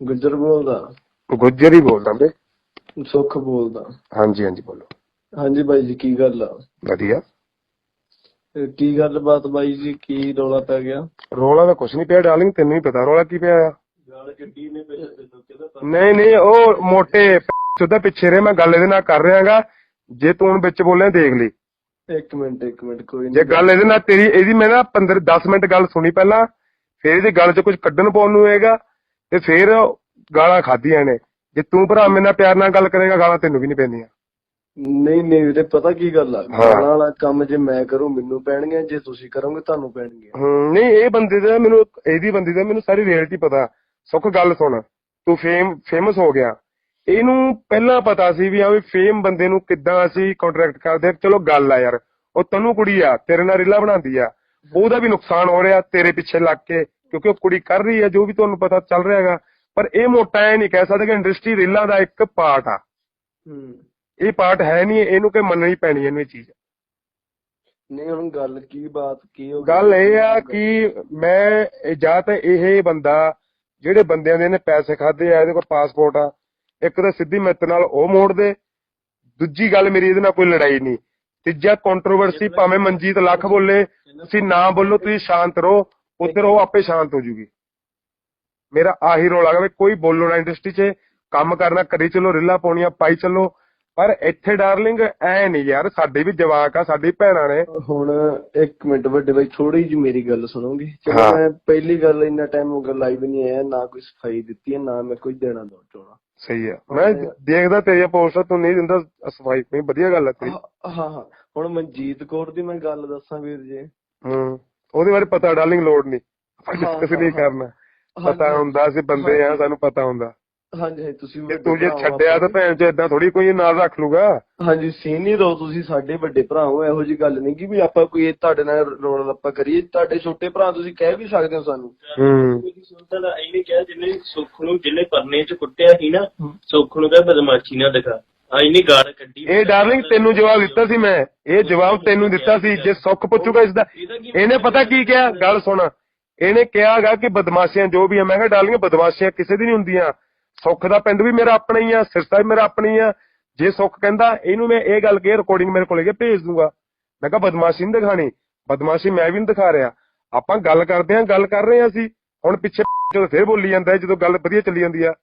ਗੁੱਜਰ ਬੋਲਦਾ। ਗੁੱਜਰ ਹੀ ਬੋਲਦਾ ਬੇ। ਸੁੱਖ ਬੋਲਦਾ। ਹਾਂਜੀ ਹਾਂਜੀ ਬੋਲੋ। ਹਾਂਜੀ ਬਾਈ ਜੀ ਕੀ ਗੱਲ ਆ? ਵਧੀਆ। ਇਹ ਕੀ ਗੱਲ ਬਾਤ ਬਾਈ ਜੀ ਕੀ ਰੌਲਾ ਪੈ ਗਿਆ? ਰੋਲਾ ਤਾਂ ਕੁਛ ਨਹੀਂ ਪਿਆ ਡਾਰਲਿੰਗ ਤੈਨੂੰ ਹੀ ਪਤਾ ਰੋਲਾ ਕੀ ਪਿਆ ਆ। ਨੇ ਨਹੀਂ ਨਹੀਂ ਉਹ ਮੋਟੇ ਸਿੱਧਾ ਪਿੱਛੇ ਰੇ ਮੈਂ ਗੱਲ ਇਹਦੇ ਨਾਲ ਕਰ ਰਿਹਾਗਾ। ਜੇ ਤੂੰ ਹੁਣ ਵਿੱਚ ਬੋਲਿਆ ਦੇਖ ਲਈ। ਇੱਕ ਮਿੰਟ ਇੱਕ ਮਿੰਟ ਕੋਈ ਜੇ ਨਹੀਂ। ਗੱਲ ਇਹਦੇ ਨਾਲ ਤੇਰੀ ਇਹਦੀ ਮੈਂ ਨਾ 15 10 ਮਿੰਟ ਗੱਲ ਸੁਣੀ ਪਹਿਲਾਂ ਫਿਰ ਇਹਦੀ ਗੱਲ 'ਚ ਕੁਝ ਕੱਢਣ ਪਾਉਣ ਨੂੰ ਹੋਏਗਾ ਤੇ ਫਿਰ ਗਾਲਾਂ ਖਾਧੀਆਂ ਨੇ ਜੇ ਤੂੰ ਭਰਾ ਮੇਰੇ ਨਾਲ ਪਿਆਰ ਨਾਲ ਗੱਲ ਕਰੇਗਾ ਗਾਲਾਂ ਤੈਨੂੰ ਵੀ ਨਹੀਂ ਪੈਂਦੀਆਂ ਨਹੀਂ ਨਹੀਂ ਵੀਰੇ ਪਤਾ ਕੀ ਗੱਲ ਆ। ਗਾਲਾਂ ਵਾਲਾ ਕੰਮ ਜੇ ਮੈਂ ਕਰੂੰ ਮੈਨੂੰ ਪੈਣਗੇ ਜੇ ਤੁਸੀਂ ਕਰੋਗੇ ਤੁਹਾਨੂੰ ਪੈਣਗੇ ਹੂੰ ਨਹੀਂ ਇਹ ਬੰਦੇ ਦਾ ਮੈਨੂੰ ਇਹਦੀ ਬੰਦੀ ਦਾ ਮੈਨੂੰ ਸਾਰੀ ਰਿਐਲਿਟੀ ਪਤਾ। ਸੁੱਖ ਗੱਲ ਸੁਣ। ਤੂੰ ਫੇਮ ਫੇਮਸ ਹੋ ਗਿਆ। ਇਹਨੂੰ ਪਹਿਲਾਂ ਪਤਾ ਸੀ ਵੀ ਆ ਵੀ ਫੇਮ ਬੰਦੇ ਨੂੰ ਕਿੱਦਾਂ ਅਸੀਂ ਕੰਟਰੈਕਟ ਕਰਦੇ ਆ। ਚਲੋ ਗੱਲ ਆ ਯਾਰ। ਉਹ ਤੈਨੂੰ ਕੁੜੀ ਆ ਤੇਰੇ ਨਾਲ ਰੀਲਾ ਬਣਾਉਂਦੀ ਆ। ਉਹਦਾ ਵੀ ਨੁਕਸਾਨ ਹੋ ਰਿਹਾ ਤੇਰੇ ਪਿੱਛੇ ਲੱਗ ਕੇ। ਕਿਉਂਕਿ ਉਹ ਕੁੜੀ ਕਰ ਰਹੀ ਆ ਜੋ ਵੀ ਤੁਹਾਨੂੰ ਪਤਾ ਚੱਲ ਰਿਹਾ ਹੈਗਾ। ਪਰ ਇਹ ਮੋਟਾ ਇਹ ਨਹੀਂ ਕਹਿ ਸਕਦਾ ਕਿ ਇੰਡਸਟਰੀ ਰੀਲਾਂ ਦਾ ਇੱਕ ਪਾਰਟ ਆ। ਹੂੰ। ਇਹ ਪਾਰਟ ਹੈ ਨਹੀਂ ਇਹਨੂੰ ਕਿ ਮੰਨਣੀ ਪੈਣੀ ਇਹਨੂੰ ਇਹ ਚੀਜ਼। ਨਹੀਂ ਹੁਣ ਗੱਲ ਕੀ ਬਾਤ ਕੀ ਹੋ? ਗੱਲ ਇਹ ਆ ਕਿ ਮੈਂ ਜਾਂ ਤਾਂ ਇਹ ਬੰਦਾ ਜਿਹੜੇ ਬੰਦਿਆਂ ਦੇ ਨੇ ਪੈਸੇ ਖਾਦੇ ਆ ਇਹਦੇ ਕੋਲ ਪਾਸਪੋਰਟ ਆ ਇੱਕ ਤਾਂ ਸਿੱਧੀ ਮਿੱਤ ਨਾਲ ਉਹ ਮੋੜ ਦੇ ਦੂਜੀ ਗੱਲ ਮੇਰੀ ਇਹਦੇ ਨਾਲ ਕੋਈ ਲੜਾਈ ਨਹੀਂ। ਤੀਜਾ ਕੰਟਰੋਵਰਸੀ ਭਾਵੇਂ ਮਨਜੀਤ ਲੱਖ ਬੋਲੇ ਤੁਸੀਂ ਨਾ ਬੋਲੋ ਤੁਸੀਂ ਸ਼ਾਂਤ ਰਹੋ। ਉਧਰ ਉਹ ਆਪੇ ਸ਼ਾਂਤ ਹੋ ਜੂਗੀ। ਮੇਰਾ ਆਹੀ ਰੋਲ ਆ ਵੀ ਕੋਈ ਬੋਲੋ ਨਾ ਇੰਡਸਟਰੀ 'ਚ ਕੰਮ ਕਰਨਾ ਕਰੀ ਚਲੋ ਰਿੱਲਾ ਪਾਉਣੀਆਂ ਪਾਈ ਚਲੋ। ਪਰ ਇੱਥੇ ਡਾਰਲਿੰਗ ਐ ਨਹੀਂ ਯਾਰ ਸਾਡੇ ਵੀ ਜਵਾਕ ਆ ਸਾਡੀ ਭੈਣਾਂ ਨੇ। ਹੁਣ ਇੱਕ ਮਿੰਟ ਵੱਡੇ ਬਾਈ ਥੋੜੀ ਜਿਹੀ ਮੇਰੀ ਗੱਲ ਸੁਣੋਗੇ? ਚਲੋ। ਮੈਂ ਪਹਿਲੀ ਗੱਲ ਇੰਨਾ ਟਾਈਮ ਹੋ ਗਿਆ ਲਾਈਵ ਨਹੀਂ ਆਇਆ ਨਾ ਕੋਈ ਸਫ਼ਾਈ ਦਿੱਤੀ ਹੈ ਨਾ ਮੈਂ ਕੋਈ ਦੇਣਾ ਦੋ ਚਾਹਣਾ ਸਹੀ ਆ। ਮੈਂ ਦੇਖਦਾ ਤੇਰੀਆਂ ਪੋਸਟਾਂ ਤੂੰ ਨਹੀਂ ਦਿੰਦਾ ਸਫ਼ਾਈ ਕੋਈ ਵਧੀਆ ਗੱਲ ਆ ਤੇਰੀ। ਹਾਂ ਹਾਂ। ਹੁਣ ਮਨਜੀਤ ਕੌਰ ਦੀ ਮੈਂ ਗੱਲ ਦੱਸਾਂ ਵੀਰ ਜੀ। ਹੂੰ। ਉਹਦੇ ਬਾਰੇ ਪਤਾ ਡਾਰਲਿੰਗ ਲੋੜ ਨਹੀਂ। ਆਪਾਂ ਡਿਸਕਸ ਨਹੀਂ। ਕਰਨਾ। ਪਤਾ ਹੁੰਦਾ ਅਸੀਂ ਬੰਦੇ ਆ ਸਾਨੂੰ ਪਤਾ ਹੁੰਦਾ। ਹਾਂਜੀ ਹਾਂਜੀ ਤੁਸੀਂ ਜੇ ਤੂੰ ਛੱਡਿਆ ਤਾਂ। ਭੈਣ ਚ ਇਦਾਂ ਥੋੜੀ ਕੋਈ ਨਾਲ ਰੱਖ ਲੂਗਾ। ਹਾਂਜੀ ਸੀਨੀਅਰ ਹੋ ਤੁਸੀਂ ਸਾਡੇ ਵੱਡੇ ਭਰਾ ਹੋ ਇਹੋ ਜੀ ਗੱਲ ਨਹੀਂ ਕਿ ਵੀ ਆਪਾਂ ਕੋਈ ਤੁਹਾਡੇ ਨਾਲ ਰੋਲ ਲੱਪਾ ਕਰੀਏ। ਤੁਹਾਡੇ ਛੋਟੇ ਭਰਾ ਤੁਸੀਂ ਕਹਿ ਵੀ ਸਕਦੇ ਹੋ ਸਾਨੂੰ। ਹੂੰ। ਸੁਣਦਾ ਇਹਨੇ ਕਿਹਾ ਸੁੱਖ ਨੂੰ ਜਿਹਨੇ ਪਰਨੇ ਚ ਕੁੱਟਿਆ ਸੀ ਨਾ ਸੁੱਖ ਨੂੰ ਕਹ ਬਦਮਾਸ਼ੀ ਨਾ ਦਿਖਾ। ਆ ਇਹਨੇ ਗਾਲ ਕੱਢੀ ਇਹ ਡਾਰਲਿੰਗ ਤੈਨੂੰ ਜਵਾਬ ਦਿੱਤਾ ਸੀ ਮੈਂ। ਇਹ ਜਵਾਬ ਤੈਨੂੰ ਦਿੱਤਾ ਸੀ ਜੇ ਸੁੱਖ ਪੁੱਛੂਗਾ ਇਸ ਦਾ ਇਹਨੇ ਪਤਾ ਕੀ ਕਿਹਾ? ਗੱਲ ਸੁਣ। ਇਹਨੇ ਕਿਹਾਗਾ ਕਿ ਬਦਮਾਸ਼ੀਆਂ ਜੋ ਵੀ ਆ ਮੈਂ ਕਿਹਾ ਡਾਰਲਿੰਗ ਬਦਮਾਸ਼ੀਆਂ ਕਿਸੇ ਦੀ ਨਹੀਂ ਹੁੰਦੀਆਂ। ਸੁੱਖ ਦਾ ਪਿੰਡ ਵੀ ਮੇਰਾ ਆਪਣਾ ਹੀ ਆ ਸਿਰਸਾ ਵੀ ਮੇਰਾ ਆਪਣਾ ਹੀ ਆ। ਜੇ ਸੁੱਖ ਕਹਿੰਦਾ ਇਹਨੂੰ ਮੈਂ ਇਹ ਗੱਲ ਕਹੀ ਰਿਕਾਰਡਿੰਗ ਮੇਰੇ ਕੋਲੇ ਗਿਆ ਭੇਜ ਦੂੰਗਾ। ਮੈਂ ਕਿਹਾ ਬਦਮਾਸ਼ੀ ਨਹੀਂ ਦਿਖਾਣੀ। ਬਦਮਾਸ਼ੀ ਮੈਂ ਵੀ ਨਹੀਂ ਦਿਖਾ ਰਿਹਾ। ਆਪਾਂ ਗੱਲ ਕਰਦੇ ਆਂ ਗੱਲ ਕਰ ਰਹੇ ਆਂ ਅਸੀਂ। ਹੁਣ ਪਿੱਛੇ ਜਦੋਂ ਫੇਰ ਬੋਲੀ ਜਾਂਦਾ ਜਦੋਂ ਗੱਲ ਵਧੀਆ ਚੱਲੀ ਜਾਂਦੀ ਆ।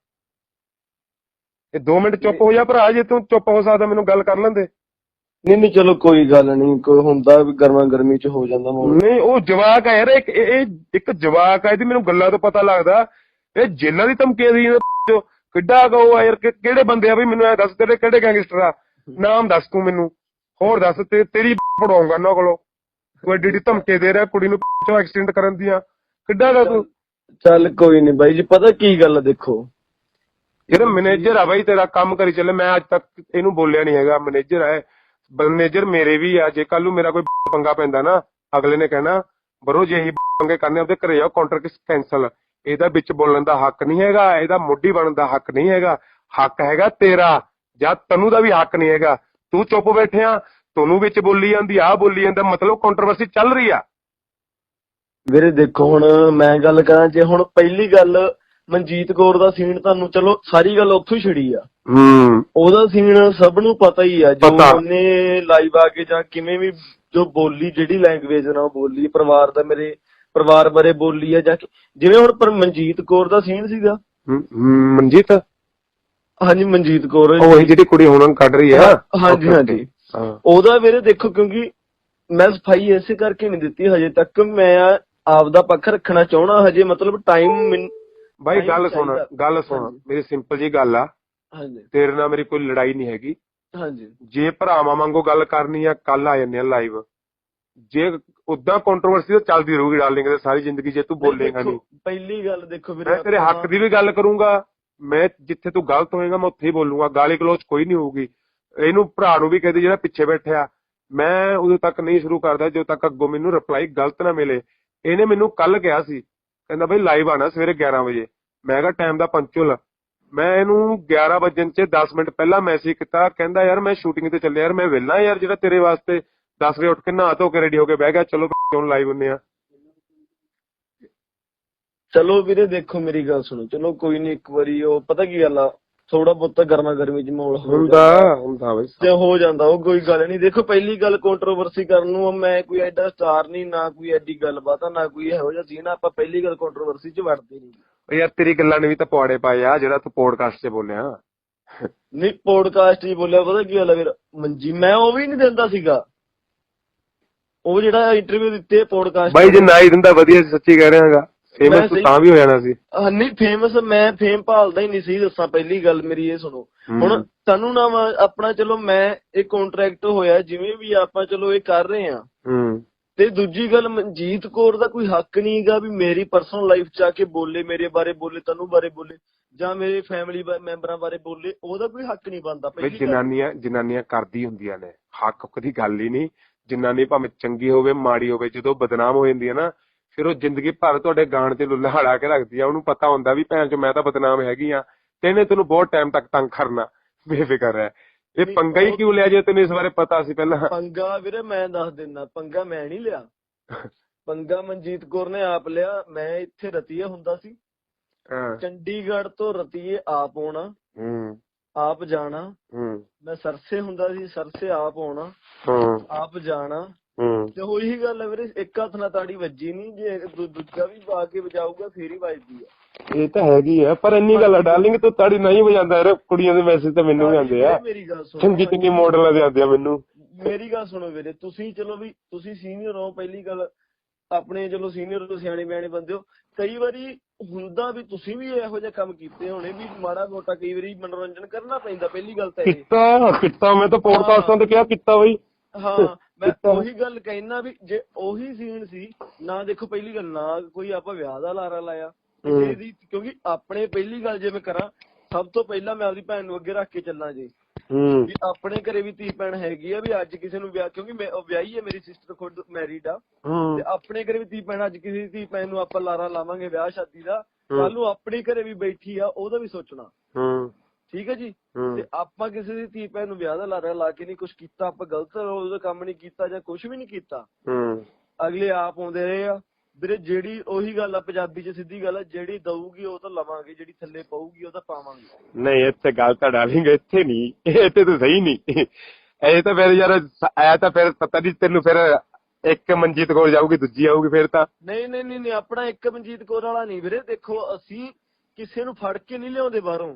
ਇਹ 2 ਮਿੰਟ ਚੁੱਪ ਹੋ ਜਾ ਭਰਾ ਜੇ ਤੂੰ ਚੁੱਪ ਹੋ ਸਕਦਾ ਮੈਨੂੰ ਗੱਲ ਕਰ ਲੈਂਦੇ। ਨਹੀਂ ਨਹੀਂ ਚਲੋ ਕੋਈ ਗੱਲ ਨਹੀਂ ਕੋਈ ਹੁੰਦਾ ਵੀ ਗਰਮਾ ਗਰਮੀ ਚ ਹੋ ਜਾਂਦਾ ਮਾਹੌਲ। ਨਹੀਂ ਉਹ ਜਵਾਕ ਆ ਯਾਰ ਇੱਕ ਇਹ ਇੱਕ ਜਵਾਕ ਆ ਇਹਦੀ ਮੈਨੂੰ ਗੱਲਾਂ ਤੋਂ ਪਤਾ ਲੱਗਦਾ। ਇਹ ਜੇਲਾਂ ਦੀ ਧਮਕੀ ਦੀ ਜੋ ਕਿੱਡਾ ਕੋ ਆ ਯਾਰ ਕਿਹੜੇ ਬੰਦੇ ਆ ਵੀ ਮੈਨੂੰ ਇਹ ਦੱਸ ਤੇਰੇ ਕਿਹੜੇ ਗੈਂਗਸਟਰ ਆ? ਨਾਮ ਦੱਸ ਤੂੰ ਮੈਨੂੰ। ਹੋਰ ਦੱਸ ਤੇ ਤੇਰੀ ਪੜਾਉਂਗਾ ਉਹਨਾਂ ਕੋਲੋਂ। ਤੂੰ ਐਡੀ ਐਡੀ ਧਮਕੇ ਦੇ ਰਿਹਾ ਕੁੜੀ ਨੂੰ ਚੋਂ ਐਕਸੀਡੈਂਟ ਕਰਨ ਦੀਆਂ। ਕਿੱਡਾ ਦਾ ਤੂੰ ਚੱਲ ਕੋਈ ਨਹੀਂ ਬਾਈ ਜੀ ਪਤਾ ਕੀ ਗੱਲ ਆ ਦੇਖੋ। ਜਿਹੜਾ ਮੈਨੇਜਰ ਆ ਬਾਈ ਤੇਰਾ ਕੰਮ ਕਰੀ ਚੱਲੇ। ਮੈਂ ਅੱਜ ਤੱਕ ਇਹਨੂੰ ਬੋਲਿਆ ਨਹੀਂ ਹੈਗਾ। ਮੈਨੇਜਰ ਹੈ ਮੈਨੇਜਰ ਮੇਰੇ ਵੀ ਆ। ਜੇ ਕੱਲ ਨੂੰ ਮੇਰਾ ਕੋਈ ਪੰਗਾ ਪੈਂਦਾ ਨਾ ਅਗਲੇ ਨੇ ਕਹਿਣਾ ਬਰੋ ਜੇ ਹੀ ਪੰਗੇ ਕਰਨੇ ਉਹਦੇ ਘਰੇ ਜਾਓ ਕਾਉਂਟਰ ਕੈਂਸਲ ਇਹਦਾ ਵਿੱਚ ਬੋਲਣ ਦਾ ਹੱਕ ਨਹੀਂ ਹੈਗਾ। ਇਹਦਾ ਮੋਢੀ ਬਣਨ ਦਾ ਹੱਕ ਨਹੀਂ ਹੈਗਾ। ਹੱਕ ਹੈਗਾ ਤੇਰਾ। ਜਾਂ ਤੈਨੂੰ ਦਾ ਵੀ ਹੱਕ ਨਹੀਂ ਹੈਗਾ। ਤੂੰ ਚੁੱਪ ਬੈਠਿਆ ਤੁਹਾਨੂੰ ਵਿੱਚ ਬੋਲੀ ਜਾਂਦੀ ਆ ਬੋਲੀ ਜਾਂਦਾ ਮਤਲਬ ਕੰਟਰੋਵਰਸੀ ਚੱਲ ਰਹੀ ਆ। ਵੀਰੇ ਦੇਖੋ ਹੁਣ ਮੈਂ ਗੱਲ ਕਰਾਂ ਜੇ ਹੁਣ ਪਹਿਲੀ ਗੱਲ ਮਨਜੀਤ ਕੌਰ ਦਾ ਸੀਨ ਤੁਹਾਨੂੰ ਚਲੋ ਸਾਰੀ ਗੱਲ ਉੱਥੋਂ ਹੀ ਛਿੜੀ ਆ। ਹੂੰ। ਉਹਦਾ ਸੀਨ ਸਭ ਨੂੰ ਪਤਾ ਹੀ ਆ ਜੋ ਪਤਾ। ਉਹਨੇ ਲਾਈਵ ਆ ਕੇ ਜਾਂ ਕਿਵੇਂ ਵੀ ਜੋ ਬੋਲੀ ਜਿਹੜੀ ਲੈਂਗੁਏਜ ਨਾਲ ਬੋਲੀ ਪਰਿਵਾਰ ਦਾ ਮੇਰੇ ਪਰਿਵਾਰ ਬਾਰੇ ਬੋਲੀ ਆ ਜਾਂ ਕਿ- ਜਿਵੇਂ ਹੁਣ ਪਰ ਮਨਜੀਤ ਕੌਰ ਦਾ ਸੀਨ ਸੀਗਾ। ਮਨਜੀਤ? ਹਾਂਜੀ ਮਨਜੀਤ ਕੌਰ ਉਹੀ ਜਿਹੜੀ ਕੁੜੀ ਹੁਣ ਕੱਢ ਰਹੀ ਆ? ਹਾਂਜੀ ਹਾਂਜੀ। ਹਾਂ। ਉਹਦਾ ਵੀਰੇ ਦੇਖੋ ਕਿਉਂਕਿ ਮੈਂ ਸਫ਼ਾਈ ਐਸੇ ਕਰਕੇ ਨਹੀਂ ਦਿੱਤੀ ਹਜੇ ਤੱਕ। ਮੈਂ ਆਪਦਾ ਪੱਖ ਰੱਖਣਾ ਚਾਹਣਾ ਹਜੇ ਮਤਲਬ ਟਾਈਮ ਬਾਈ ਗੱਲ ਸੁਣ। ਗੱਲ ਸੁਣ। ਮੇਰੀ ਸਿੰਪਲ ਜੀ ਗੱਲ ਆ। ਹਾਂਜੀ। ਤੇਰੇ ਨਾਲ ਮੇਰੀ ਕੋਈ ਲੜਾਈ ਨਹੀਂ ਹੈਗੀ। ਹਾਂਜੀ। ਜੇ ਭਰਾਵਾਂ ਵਾਂਗੂ ਗੱਲ ਕਰਨੀ ਆ ਕੱਲ ਆ ਜੰਨੇ ਆ ਲਾਈਵ ਜੇ ਉਦਾਂ ਕੰਟਰੋਵਰਸੀ ਤਾਂ ਚੱਲਦੀ ਰਹੂਗੀ ਡਾਰਲਿੰਗ ਤੇ ਸਾਰੀ ਜ਼ਿੰਦਗੀ ਜੇ ਤੂੰ ਬੋਲੇਗਾ ਨਹੀਂ। ਪਹਿਲੀ ਗੱਲ ਦੇਖੋ ਵੀਰੇ ਮੈਂ ਤੇਰੇ ਹੱਕ ਦੀ ਵੀ ਗੱਲ ਕਰੂੰਗਾ। ਮੈਂ ਜਿੱਥੇ ਤੂੰ ਗਲਤ ਹੋਏਗਾ ਮੈਂ ਉੱਥੇ ਹੀ ਬੋਲੂੰਗਾ। ਗਾਲੀ ਗਲੋਚ ਕੋਈ ਨਹੀਂ ਹੋਊਗੀ। ਇਹਨੂੰ ਭਰਾ ਨੂੰ ਵੀ ਕਹਦੇ ਜਿਹੜਾ ਪਿੱਛੇ ਬੈਠਿਆ। ਮੈਂ ਉਦੋਂ ਤੱਕ ਨਹੀਂ ਸ਼ੁਰੂ ਕਰਦਾ ਜਦੋਂ ਤੱਕ ਅੱਗੋਂ ਮੈਨੂੰ ਰਿਪਲਾਈ ਗਲਤ ਨਾ ਮਿਲੇ। ਇਹਨੇ ਮੈਨੂੰ ਕੱਲ ਕਿਹਾ ਸੀ ਕਹਿੰਦਾ ਬਈ ਲਾਈਵ ਆਣਾ ਸਵੇਰੇ 11 ਵਜੇ। ਮੈਂ ਕਿਹਾ ਟਾਈਮ ਦਾ ਪੰਚੁਅਲ ਮੈਂ ਇਹਨੂੰ 11 ਵਜਣ ਚ 10 ਮਿੰਟ ਪਹਿਲਾਂ ਮੈਸੇਜ ਕੀਤਾ। ਕਹਿੰਦਾ ਯਾਰ ਮੈਂ ਸ਼ੂਟਿੰਗ ਤੇ ਚੱਲਿਆ। ਯਾਰ ਮੈਂ ਵਿਹਲਾ ਯਾਰ ਜਿਹੜਾ ਤੇਰੇ ਵਾਸਤੇ 10 ਵਜੇ ਉੱਠ ਕੇ ਨਹਾ ਧੋ ਕੇ ਰੈਡੀ ਹੋ ਕੇ ਬਹਿ ਗਿਆ। ਚਲੋ ਕਿਉਂ ਲਾਈਵ ਹੁੰਨੇ ਆ? ਚਲੋ ਵੀਰੇ ਦੇਖੋ ਮੇਰੀ ਗੱਲ ਸੁਣੋ। ਚਲੋ ਕੋਈ ਨਹੀਂ ਇੱਕ ਵਾਰੀ ਉਹ ਪਤਾ ਕੀ ਗੱਲ ਆ? ਥੋੜਾ ਬਹੁਤ ਗਰਮਾ ਗਰਮੀ ਚ ਮਾਹੌਲ ਹੁੰਦਾ। ਹੁੰਦਾ ਬਈ। ਤੇ ਹੋ ਜਾਂਦਾ ਉਹ ਕੋਈ ਗੱਲ ਨਹੀਂ ਦੇਖੋ ਪਹਿਲੀ ਗੱਲ ਕੰਟਰੋਵਰਸੀ ਕਰਨ ਨੂੰ ਮੈਂ ਕੋਈ ਐਡਾ ਸਟਾਰ ਨਹੀਂ ਨਾ ਕੋਈ ਐਡੀ ਗੱਲਬਾਤ ਆ ਨਾ ਕੋਈ ਇਹੋ ਜਿਹਾ ਸੀ ਨਾ ਆਪਾਂ ਪਹਿਲੀ ਗੱਲ ਕੰਟਰੋਵਰਸੀ ਚ ਵੜਦੇ ਨਹੀਂ ਓ ਯਾਰ ਤੇਰੀ ਗੱਲਾਂ ਨੇ ਵੀ ਤਾਂ ਪੌੜੇ ਪਾਏ ਆ ਜਿਹੜਾ ਤੂੰ ਪੋਡਕਾਸਟ 'ਚ ਬੋਲਿਆ। ਨਹੀਂ ਪੋਡਕਾਸਟ ਹੀ ਬੋਲਿਆ ਪਤਾ ਕੀ ਆ ਵੀਰ? ਮੰਜੀ ਮੈਂ ਉਹ ਵੀ ਨਹੀਂ ਦਿੰਦਾ ਸੀਗਾ। ਉਹ ਜਿਹੜਾ ਇੰਟਰਵਿਊ ਦਿੱਤੇ ਪੋਡਕਾਸਟ ਬਾਈ ਜੇ ਨਾ ਹੀ ਦਿੰਦਾ ਵਧੀਆ ਸੱਚੀ ਕਹਿ ਰਿਹਾਗਾ ਫੇਮਸ ਤੂੰ ਵੀ ਹੋ ਜਾਣਾ ਸੀ। ਨਹੀਂ ਫੇਮਸ ਮੈਂ ਫੇਮ ਭਾਲਦਾ ਹੀ ਨਹੀਂ ਸੀ ਦੱਸਾਂ ਪਹਿਲੀ ਗੱਲ ਮੇਰੀ ਇਹ ਸੁਣੋ। ਹੁਣ ਤੁਹਾਨੂੰ ਨਾ ਆਪਣਾ ਚਲੋ ਮੈਂ ਇਹ ਕੰਟਰੈਕਟ ਹੋਇਆ ਜਿਵੇਂ ਵੀ ਆਪਾਂ ਚਲੋ ਇਹ ਕਰ ਰਹੇ ਆ ਹੂੰ। ਤੇ ਦੂਜੀ ਗੱਲ ਮਨਜੀਤ ਕੌਰ ਦਾ ਕੋਈ ਹੱਕ ਨਹੀਂਗਾ ਵੀ ਮੇਰੀ ਪਰਸਨਲ ਲਾਈਫ ਚ ਆ ਕੇ ਬੋਲੇ ਮੇਰੇ ਬਾਰੇ ਬੋਲੇ ਤੈਨੂੰ ਬਾਰੇ ਬੋਲੇ ਜਾਂ ਮੇਰੇ ਫੈਮਿਲੀ ਮੈਂਬਰਾਂ ਬਾਰੇ ਬੋਲੇ ਉਹਦਾ ਕੋਈ ਹੱਕ ਨਹੀਂ ਬਣਦਾ। ਗੱਲ ਜਨਾਨੀਆਂ ਜਨਾਨੀਆਂ ਕਰਦੀ ਹੁੰਦੀਆਂ ਨੇ। ਹੱਕ ਹੁੱਕ ਦੀ ਗੱਲ ਹੀ ਨਹੀਂ। ਜਨਾਨੀ ਭਾਵੇਂ ਚੰਗੀ ਹੋਵੇ ਮਾੜੀ ਹੋਵੇ ਜਦੋਂ ਬਦਨਾਮ ਹੋ ਜਾਂਦੀ ਹੈ ਨਾ ਫਿਰ ਉਹ ਜ਼ਿੰਦਗੀ ਭਰ ਤੁਹਾਡੇ ਗਾਣ ਤੇ ਲੁੱਲਾ ਹੜਾ ਕੇ ਰੱਖਦੀ ਆ। ਉਹਨੂੰ ਪਤਾ ਹੁੰਦਾ ਵੀ ਭੈਣ ਚ ਮੈਂ ਤਾਂ ਬਦਨਾਮ ਹੈਗੀ ਆ। ਤੇ ਇਹਨੇ ਤੈਨੂੰ ਬਹੁਤ ਟਾਈਮ ਤੱਕ ਤੰਗ ਕਰਨਾ। ਬੇਫਿਕਰ ਹੈ ਇਹ ਪੰਗਾ ਹੀ ਕਿਉਂ ਲਿਆ ਜੇ ਤੈਨੂੰ ਇਸ ਬਾਰੇ ਪਤਾ ਸੀ ਪਹਿਲਾਂ? ਪੰਗਾ ਵੀਰੇ ਮੈਂ ਦੱਸ ਦਿੰਦਾ ਪੰਗਾ ਮੈਂ ਨਹੀਂ ਲਿਆ। ਪੰਗਾ ਮਨਜੀਤ ਕੌਰ ਨੇ ਆਪ ਲਿਆ ਮੈਂ ਇੱਥੇ ਰਤੀਏ ਹੁੰਦਾ ਸੀ। ਹਾਂ। ਚੰਡੀਗੜ੍ਹ ਤੋਂ ਰਤੀਏ ਆਪ ਆਉਣਾ ਹੂੰ। ਆਪ ਜਾਣਾ। ਹੂੰ। ਮੈਂ ਸਰਸੇ ਹੁੰਦਾ ਸੀ ਸਰਸੇ ਆਪ ਆਉਣਾ। ਹੂੰ। ਆਪ ਜਾਣਾ। ਤੇ ਉਹੀ ਗੱਲ ਹੈ ਵੀਰੇ ਇੱਕ ਹੱਥ ਨਾਲ ਤਾੜੀ ਵੱਜੀ ਨਹੀਂ ਜੇ ਦੂ- ਦੂਜਾ ਵੀ ਪਾ ਕੇ ਵਜਾਊਗਾ ਫੇਰ ਹੀ ਵੱਜਦੀ ਆ। ਇਹ ਤਾਂ ਹੈਗੀ ਆ ਪਰ ਇੰਨੀ ਗੱਲ ਆ ਡਾਰਲਿੰਗ ਤੂੰ ਤਾੜੀ ਨਹੀਂ ਵਜਾਉਂਦਾ ਯਾਰ ਕੁੜੀਆਂ ਦੇ ਮੈਸੇਜ ਤਾਂ ਮੈਨੂੰ ਵੀ ਆਉਂਦੇ ਆ। ਮੇਰੀ ਗੱਲ ਸੁਣੋ ਚੰਗੀ ਚੰਗੀ ਮਾਡਲਾਂ ਦੇ ਆਉਂਦੇ ਆ ਮੈਨੂੰ। ਮੇਰੀ ਗੱਲ ਸੁਣੋ ਵੀਰੇ ਤੁਸੀਂ ਚਲੋ ਵੀ ਤੁਸੀਂ ਸੀਨੀਅਰ ਹੋ ਪਹਿਲੀ ਗੱਲ ਆਪਣੇ ਚਲੋ ਸੀਨੀਅਰ ਤੋਂ ਸਿਆਣੇ ਬਿਆਣੇ ਬੰਦੇ ਹੋ ਕਈ ਵਾਰੀ ਹੁੰਦਾ ਵੀ ਤੁਸੀਂ ਵੀ ਇਹੋ ਜਿਹੇ ਕੰਮ ਕੀਤੇ ਹੋਣੇ ਵੀ ਮਾੜਾ ਮੋਟਾ ਕਈ ਵਾਰੀ ਮਨੋਰੰਜਨ ਕਰਨਾ ਪੈਂਦਾ ਪਹਿਲੀ ਗੱਲ ਤਾਂ ਇਹ। ਕੀਤਾ ਕੀਤਾ ਮੈਂ ਤਾਂ ਪੋਡਕਾਸਟਾਂ ਤੇ ਕਿਹਾ ਕੀਤਾ ਬਈ। ਹਾਂ ਮੈਂ। ਉਹੀ ਗੱਲ ਕਹਿਣਾ ਵੀ ਜੇ ਉਹੀ ਸੀਨ ਸੀ ਨਾ ਦੇਖੋ ਪਹਿਲੀ ਗੱਲ ਨਾ ਕੋਈ ਆਪਾਂ ਵਿਆਹ ਦਾ ਲਾਰਾ ਲਾਇਆ। ਕਿਸੇ ਹੂੰ। ਦੀ ਕਿਉਂਕਿ ਆਪਣੇ ਪਹਿਲੀ ਗੱਲ ਜੇ ਮੈਂ ਕਰਾਂ ਸਭ ਤੋਂ ਪਹਿਲਾਂ ਮੈਂ ਆਪਦੀ ਭੈਣ ਨੂੰ ਅੱਗੇ ਰੱਖ ਕੇ ਚੱਲਾਂ ਜੀ। ਹੂੰ। ਵੀ ਆਪਣੇ ਘਰੇ ਵੀ ਧੀ ਭੈਣ ਹੈਗੀ ਆ ਵੀ ਅੱਜ ਕਿਸੇ ਨੂੰ ਵਿਆਹ ਕਿਉਂਕਿ ਮੈਂ ਉਹ ਵਿਆਹੀ ਹੈ ਮੇਰੀ ਸਿਸਟਰ ਖੁਦ ਮੈਰਿਡ ਆ। ਤੇ ਆਪਣੇ ਘਰੇ ਵੀ ਧੀ ਭੈਣ ਅੱਜ ਕਿਸੇ ਦੀ ਧੀ ਭੈਣ ਨੂੰ ਆਪਾਂ ਲਾਰਾ ਲਾਵਾਂਗੇ ਵਿਆਹ ਸ਼ਾਦੀ ਦਾ। ਕੱਲ ਨੂੰ ਆਪਣੇ ਘਰੇ ਵੀ ਬੈਠੀ ਆ ਉਹਦਾ ਵੀ ਸੋਚਣਾ। ਹੂੰ। ਠੀਕ ਹੈ ਜੀ? ਤੇ ਆਪਾਂ ਕਿਸੇ ਦੀ ਧੀ ਭੈਣ ਨੂੰ ਵਿਆਹ ਦਾ ਲਾਰਾ ਲਾ ਕੇ ਨਹੀਂ ਕੁਝ ਕੀਤਾ ਆਪਾਂ ਗਲਤ ਉਹਦਾ ਕੰਮ ਨਹੀਂ ਕੀਤਾ ਜਾਂ ਕੁਝ ਵੀ ਨਹੀਂ ਕੀਤਾ। ਹੂੰ। ਅਗਲੇ ਆਪ ਆਉਂਦੇ ਰਹੇ ਆ। ਵੀਰੇ ਜਿਹੜੀ ਉਹੀ ਗੱਲ ਆ ਪੰਜਾਬੀ ਚ ਸਿੱਧੀ ਗੱਲ ਆ ਜਿਹੜੀ ਦਊਗੀ ਉਹ ਤਾਂ ਲਵਾਂਗੇ ਜਿਹੜੀ ਥੱਲੇ ਪਊਗੀ ਉਹ ਤਾਂ ਪਾਵਾਂਗੇ। ਨਹੀਂ ਇੱਥੇ ਗੱਲ ਤਾਂ ਡਾਲਿੰਗ ਇੱਥੇ ਨਹੀਂ ਇਹ ਤੇ ਸਹੀ ਨਹੀਂ। ਇਹ ਤਾਂ ਫਿਰ ਯਾਰ ਐ ਤਾਂ ਫਿਰ ਪਤਾ ਨਹੀਂ ਤੈਨੂੰ ਫਿਰ ਇੱਕ ਮਨਜੀਤ ਕੋਲ ਜਾਊਗੀ ਦੂਜੀ ਆਊਗੀ ਫਿਰ ਤਾਂ। ਨਹੀਂ ਨਹੀਂ ਨਹੀਂ ਆਪਣਾ ਇੱਕ ਮਨਜੀਤ ਕੌਰ ਵਾਲਾ ਨਹੀਂ ਵੀਰੇ। ਦੇਖੋ ਅਸੀਂ ਕਿਸੇ ਨੂੰ ਫੜ ਕੇ ਨਹੀਂ ਲਿਆਉਂਦੇ ਬਾਹਰੋਂ।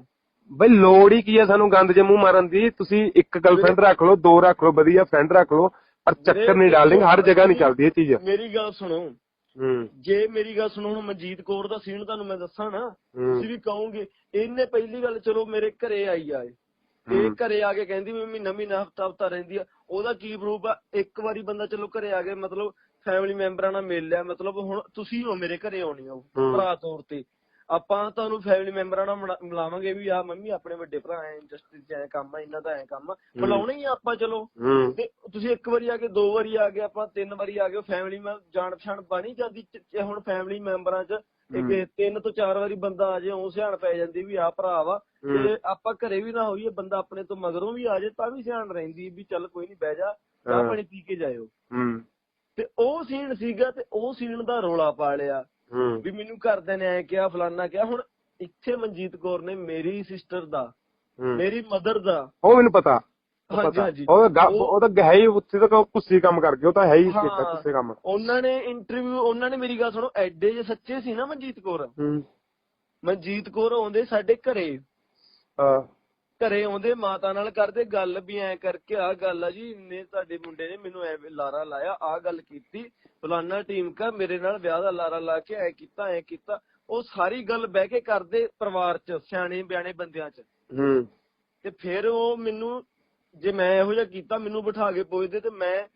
ਬਈ ਲੋੜ ਹੀ ਕੀ ਆ ਸਾਨੂੰ ਗੰਦ ਜੇ ਮੂੰਹ ਮਾਰਨ ਦੀ? ਤੁਸੀਂ ਇੱਕ ਗਰਲਫ੍ਰੈਂਡ ਰੱਖ ਲਓ ਦੋ ਰੱਖ ਲਓ ਵਧੀਆ ਫਰੈਂਡ ਰੱਖ ਲਓ ਪਰ ਚੱਕਰ ਨਹੀਂ ਡਾਲਿੰਗ ਹਰ ਜਗ੍ਹਾ ਨਹੀਂ ਚੱਲਦੀ ਇਹ ਚੀਜ਼। ਮੇਰੀ ਗੱਲ ਸੁਣੋ। ਹੂੰ। ਜੇ ਮੇਰੀ ਗੱਲ ਸੁਣੋ ਹੁਣ ਮਨਜੀਤ ਕੌਰ ਦਾ ਸੀਨ ਤੁਹਾਨੂੰ ਮੈਂ ਦੱਸਾਂ ਨਾ ਹੂੰ। ਤੁਸੀਂ ਵੀ ਕਹੋਗੇ ਇਹਨੇ ਪਹਿਲੀ ਗੱਲ ਚਲੋ ਮੇਰੇ ਘਰੇ ਆਈ ਆ ਇਹ। ਹੂੰ। ਘਰੇ ਆ ਕੇ ਕਹਿੰਦੀ ਵੀ ਮਹੀਨਾ ਮਹੀਨਾ ਹਫਤਾ ਹਫਤਾ ਰਹਿੰਦੀ ਆ। ਉਹਦਾ ਕੀ ਪ੍ਰੂਫ ਆ? ਇੱਕ ਵਾਰੀ ਬੰਦਾ ਚਲੋ ਘਰੇ ਆ ਕੇ ਮਤਲਬ ਫੈਮਿਲੀ ਮੈਂਬਰਾਂ ਨਾਲ ਮਿਲ ਲਿਆ ਮਤਲਬ ਹੁਣ ਤੁਸੀਂ ਹੋ ਮੇਰੇ ਘਰੇ ਆਉਣੀ ਹੋ ਹੂੰ। ਭਰਾ ਤੌਰ ਤੇ। ਆਪਾਂ ਤੁਹਾਨੂੰ ਫੈਮਿਲੀ ਮੈਂਬਰਾਂ ਨਾਲ ਮਿਲਾ- ਮਿਲਾਵਾਂਗੇ ਵੀ ਆ ਮੰਮੀ ਆਪਣੇ ਵੱਡੇ ਭਰਾ ਐ ਇੰਡਸਟਰੀ 'ਚ ਐ ਕੰਮ ਆ ਇਹਨਾਂ ਦਾ ਐ ਕੰਮ ਆ। ਮਿਲਾਉਣੇ ਹੀ ਆ ਆਪਾਂ ਚਲੋ। ਹੂੰ। ਤੇ ਤੁਸੀਂ ਇੱਕ ਵਾਰੀ ਆ ਕੇ ਦੋ ਵਾਰੀ ਆ ਗਏ ਆਪਾਂ ਤਿੰਨ ਵਾਰੀ ਆ ਗਏ ਫੈਮਿਲੀ ਮੈਂ ਜਾਣ ਪਛਾਣ ਬਣੀ ਜਾਂਦੀ ਚ- ਚ- ਹੁਣ ਫੈਮਿਲੀ ਮੈਂਬਰਾਂ 'ਚ। ਇੱਕ ਤਿੰਨ ਤੋਂ ਚਾਰ ਵਾਰੀ ਬੰਦਾ ਆ ਜਾਏ ਉਹ ਸਿਆਣ ਪੈ ਜਾਂਦੀ ਵੀ ਆ ਭਰਾ ਵਾ। ਤੇ ਆਪਾਂ ਘਰੇ ਵੀ ਨਾ ਹੋਈਏ ਬੰਦਾ ਆਪਣੇ ਤੋਂ ਮਗਰੋਂ ਵੀ ਆ ਜਾਏ ਤਾਂ ਵੀ ਸਿਆਣ ਰਹਿੰਦੀ ਵੀ ਚੱਲ ਕੋਈ ਨਹੀਂ ਬਹਿ ਜਾ ਚਾਹ ਹਾਂ। ਪਾਣੀ ਪੀ ਕੇ ਜਾਇਓ। ਹੂੰ। ਤੇ ਉਹ ਸੀਨ ਸੀਗਾ ਤੇ ਉਹ ਸੀਨ ਦਾ ਰੋਲਾ ਪਾ ਲਿਆ। ਵੀ ਮੈਨੂੰ ਘਰਦਿਆਂ ਨੇ ਐ ਕਿਹਾ ਫਲਾਨਾ ਕਿਹਾ ਹੁਣ ਇੱਥੇ ਮਨਜੀਤ ਕੌਰ ਨੇ ਮੇਰੀ ਸਿਸਟਰ ਦਾ ਮੇਰੀ ਮਦਰ ਦਾ। ਉਹ ਮੈਨੂੰ ਪਤਾ ਹਾਂਜੀ। ਹਾਂਜੀ। ਉਹ ਤਾਂ ਹੈ ਹੀ ਉੱਥੇ ਤਾਂ ਕੁੱਸੀ ਕੰਮ ਕਰਕੇ ਉਹ ਤਾਂ ਹੈ ਹੀ ਕੁੱਸੇ ਕੰਮ। ਉਹਨਾਂ ਨੇ ਇੰਟਰਵਿਊ ਉਹਨਾਂ ਨੇ ਮੇਰੀ ਗੱਲ ਸੁਣੋ ਐਡੇ ਜੇ ਸੱਚੇ ਸੀ ਨਾ ਮਨਜੀਤ ਕੌਰ। ਹੂੰ। ਮਨਜੀਤ ਕੌਰ ਆਉਂਦੇ ਸਾਡੇ ਘਰੇ। ਹਾਂ। ਘਰੇ ਆਉਂਦੇ ਮਾਤਾ ਨਾਲ ਕਰਦੇ ਗੱਲ ਵੀ ਐ ਕਰਕੇ ਆ ਗੱਲ ਆ ਜੀ ਇੰਨੇ ਤੁਹਾਡੇ ਮੁੰਡੇ ਨੇ ਮੈਨੂੰ ਐ ਲਾਰਾ ਲਾਇਆ ਆ ਗੱਲ ਕੀਤੀ ਫਲਾਨਾ ਟੀਮ ਕਾ ਮੇਰੇ ਨਾਲ ਵਿਆਹ ਦਾ ਲਾਰਾ ਲਾ ਕੇ ਐ ਕੀਤਾ ਐ ਕੀਤਾ ਉਹ ਸਾਰੀ ਗੱਲ ਬਹਿ ਕੇ ਕਰਦੇ ਪਰਿਵਾਰ ਚ ਸਿਆਣੇ ਬਿਆਣੇ ਬੰਦਿਆਂ ਚ। ਹੂੰ। ਤੇ ਫਿਰ ਉਹ ਮੈਨੂੰ ਜੇ ਮੈਂ ਇਹੋ ਜਿਹਾ ਕੀਤਾ ਮੈਨੂੰ ਬਿਠਾ ਕੇ ਪੁੱਛਦੇ ਤੇ ਮੈਂ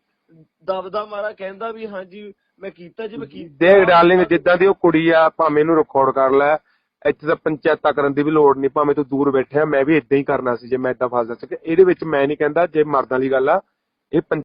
ਦਬਦਾ ਮਾਰਾ ਕਹਿੰਦਾ ਵੀ ਹਾਂਜੀ ਮੈਂ ਕੀਤਾ ਜੀ ਮੈਂ ਕੀਤਾ। ਦੇਖ ਡਾਰਲਿੰਗ ਜਿੱਦਾਂ ਦੀ ਉਹ ਕੁੜੀ ਆ ਭਾਵੇਂ ਇਹਨੂੰ ਰਿਕਾਰਡ ਕਰ ਲੈ ਇੱਥੇ ਤਾਂ ਪੰਚਾਇਤਾਂ ਕਰਨ ਦੀ ਵੀ ਲੋੜ ਨਹੀਂ, ਭਾਵੇਂ ਤੂੰ ਦੂਰ ਬੈਠਿਆ, ਮੈਂ ਵੀ ਇਦਾਂ ਹੀ ਕਰਨਾ ਸੀ, ਜੇ ਮੈਂ ਇਦਾਂ ਫਸਦਾ ਸੀ ਇਹਦੇ ਵਿੱਚ ਮੈਂ ਨਹੀਂ ਕਹਿੰਦਾ ਜੇ ਮਰਦਾਂ ਦੀ ਗੱਲ ਆ, ਇਹ